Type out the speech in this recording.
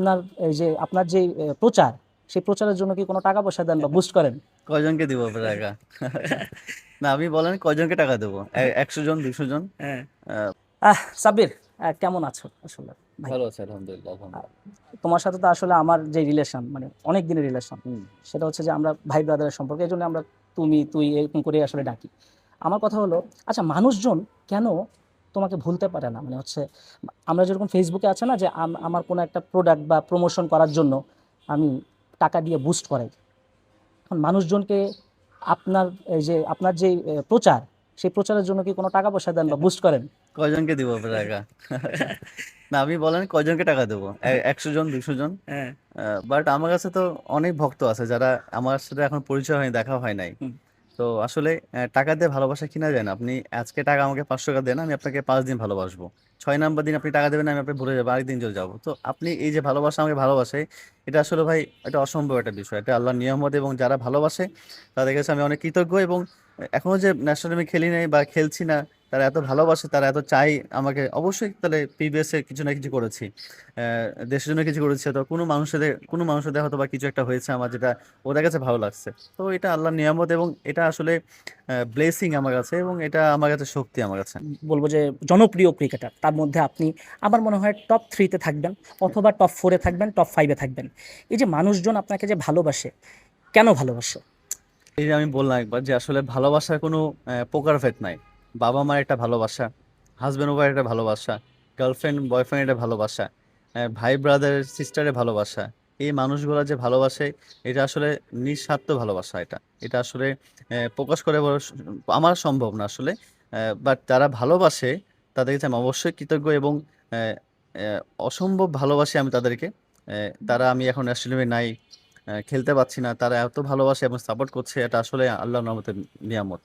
আপনার এই যে আপনার যে প্রচার সেই প্রচারের জন্য কি কোনো টাকা পয়সা দেন বা বুস্ট করেন? কয়জনকে দিব টাকা? না আমি বলেন কয়জনকে টাকা দেবো? একশো জন দুশো জন? হ্যাঁ। সাব্বির কেমন আছো আসলে? ভাই। ভালো আছে আলহামদুলিল্লাহ। তোমার সাথে তো আসলে আমার যে রিলেশন মানে অনেক দিনের রিলেশন হুম। সেটা হচ্ছে যে আমরা ভাই ব্রাদারের সম্পর্কে এই জন্য আমরা তুমি তুই এরকম করে আসলে ডাকি। আমার কথা হলো আচ্ছা মানুষজন কেন তোমাকে ভুলতে পারে না। মানে হচ্ছে আমরা যেরকম ফেসবুকে আছে না যে আম- আমার কোনো একটা প্রোডাক্ট বা প্রমোশন করার জন্য আমি টাকা দিয়ে বুস্ট করাই। এখন মানুষজনকে আপনার এই যে আপনার যে প্রচার সেই প্রচারের জন্য কি কোনো টাকা পয়সা দেন বা বুস্ট করেন? কয়জনকে দিব টাকা? না আমি বলেন কয়জনকে টাকা দেবো? একশো জন দুশো জন? হ্যাঁ। বাট আমার কাছে তো অনেক ভক্ত আছে যারা আমার সাথে এখন পরিচয় হয়নি দেখা হয় নাই। তো আসলে টাকা দিয়ে ভালোবাসা কিনা যায় না। আপনি আজকে টাকা আমাকে পাঁচশো টাকা দেন, আমি আপনাকে পাঁচ দিন ভালোবাসবো। ছয় নাম্বার দিন আপনি টাকা দেবেন, আমি আপনি ভুলে যাব, আরেকদিন চলে যাব। তো আপনি এই যে ভালোবাসা আমাকে ভালোবাসে, এটা আসলে ভাই এটা অসম্ভব একটা বিষয়। এটা আল্লাহর নিয়মত এবং যারা ভালোবাসে, তাদের কাছে আমি অনেক কৃতজ্ঞ এবং এখনও যে ন্যাশনাল আমি খেলি নাই বা খেলছি না তারা এত ভালোবাসে তারা এত চাই আমাকে অবশ্যই তাহলে পিবিএস এ কিছু না কিছু করেছি। দেশের জন্য কিছু করেছি তো কোনো মানুষের কোনো মানুষের হয়তো বা কিছু একটা হয়েছে আমার যেটা ওদের কাছে ভালো লাগছে। তো এটা আল্লাহর নিয়ামত এবং এটা আসলে ব্লেসিং আমার কাছে এবং এটা আমার কাছে শক্তি আমার কাছে। বলব যে জনপ্রিয় ক্রিকেটার তার মধ্যে আপনি আমার মনে হয় টপ থ্রিতে থাকবেন অথবা টপ ফোরে থাকবেন টপ ফাইভে থাকবেন। এই যে মানুষজন আপনাকে যে ভালোবাসে কেন ভালোবাসে? এই যে আমি বললাম একবার যে আসলে ভালোবাসার কোনো প্রকারভেদ নাই। বাবা মার একটা ভালোবাসা হাজব্যান্ড ওয়াইফের একটা ভালোবাসা গার্লফ্রেন্ড বয়ফ্রেন্ড একটা ভালোবাসা ভাই ব্রাদার সিস্টারের ভালোবাসা। এই মানুষগুলো যে ভালোবাসে, এটা আসলে নিঃস্বার্থ ভালোবাসা এটা। এটা আসলে প্রকাশ করে আমার সম্ভব না আসলে বাট যারা ভালোবাসে, তাদের কাছে আমি অবশ্যই কৃতজ্ঞ এবং অসম্ভব ভালোবাসি আমি তাদেরকে। তারা আমি এখন ন্যাশনাল নাই খেলতে পারছি না, তারা এত ভালোবাসে এবং সাপোর্ট করছে, এটা আসলে আল্লাহ রহমতের নিয়ামত।